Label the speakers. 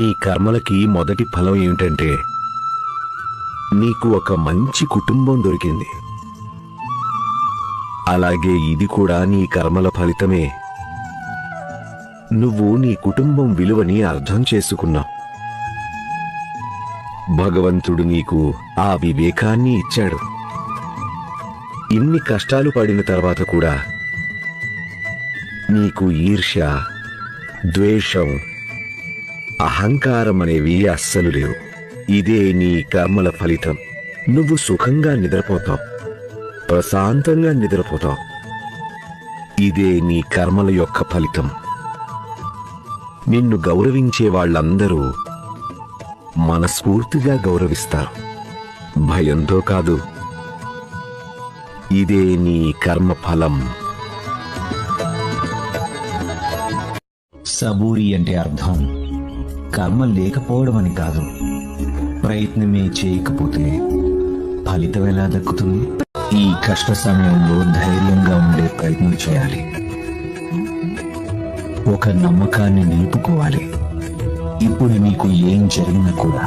Speaker 1: ఈ కర్మలకి మొదటి ఫలం ఏమిటంటే నీకు ఒక మంచి కుటుంబం దొరికింది. అలాగే ఇది కూడా నీ కర్మల ఫలితమే. నువ్వు నీ కుటుంబం విలువని అర్థం చేసుకున్నావు. భగవంతుడు నీకు ఆ వివేకాన్ని ఇచ్చాడు. ఇన్ని కష్టాలు పడిన తర్వాత కూడా నీకు ఈర్ష్య ద్వేషం అహంకారం అనేవి అస్సలు లేవు. ఇదే నీ కర్మల ఫలితం. నువ్వు సుఖంగా నిద్రపోతావు. ప్రశాంతంగా నిద్రపోతావు. ఇదే నీ కర్మల యొక్క ఫలితం. నిన్ను గౌరవించే వాళ్ళందరూ మనస్ఫూర్తిగా గౌరవిస్తారు. భయంతో కాదు. ఇదే నీ కర్మ ఫలం.
Speaker 2: సబూరి అంటే అర్థం. కర్మ లేకపోవడం అని కాదు. ప్రయత్నమే చేయకపోతే ఫలితం ఎలా దక్కుతుంది? ఈ కష్ట సమయంలో ధైర్యంగా ఉండే ప్రయత్నం చేయాలి. ఒక నమ్మకాన్ని నిలుపుకోవాలి. ఇప్పుడు మీకు ఏం జరిగినా కూడా